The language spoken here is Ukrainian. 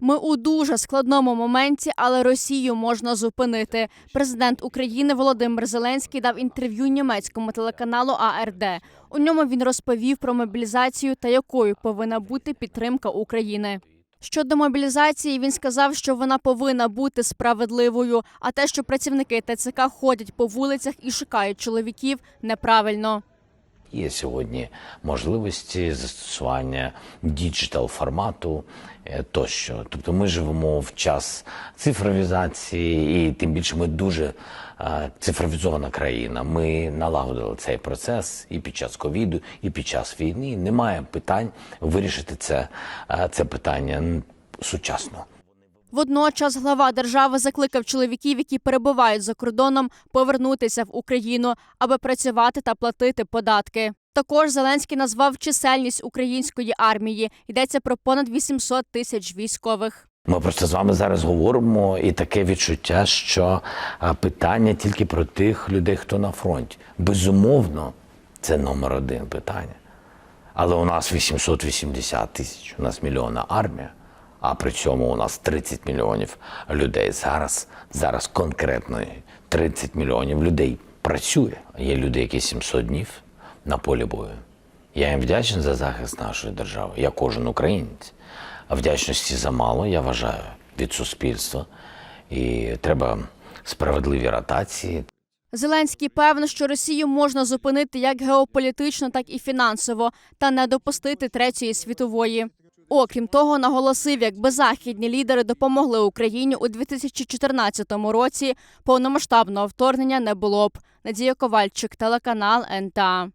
Ми у дуже складному моменті, але Росію можна зупинити. Президент України Володимир Зеленський дав інтерв'ю німецькому телеканалу АРД. У ньому він розповів про мобілізацію та якою повинна бути підтримка України. Щодо мобілізації, він сказав, що вона повинна бути справедливою. А те, що працівники ТЦК ходять по вулицях і шукають чоловіків, неправильно. Є сьогодні можливості застосування діджитал формату е, тощо. Тобто ми живемо в час цифровізації, і тим більше ми дуже е, цифровізована країна. Ми налагодили цей процес і під час ковіду, і під час війни. Немає питань вирішити це, е, це питання сучасно. Водночас глава держави закликав чоловіків, які перебувають за кордоном, повернутися в Україну, аби працювати та платити податки. Також Зеленський назвав чисельність української армії. Йдеться про понад 800 тисяч військових. Ми просто з вами зараз говоримо, і таке відчуття, що питання тільки про тих людей, хто на фронті. Безумовно, це номер один питання. Але у нас 880 тисяч, у нас мільйонна армія, а при цьому у нас 30 мільйонів людей. Зараз, зараз конкретно 30 мільйонів людей працює. Є люди, які 700 днів на полі бою. Я їм вдячний за захист нашої держави, я кожен українець. А вдячності замало, я вважаю, від суспільства. І треба справедливі ротації, Зеленський певен, що Росію можна зупинити як геополітично, так і фінансово, та не допустити третьої світової. Окрім того, наголосив, якби західні лідери допомогли Україні у 2014 році, повномасштабного вторгнення не було б. Надія Ковальчик, телеканал НТА.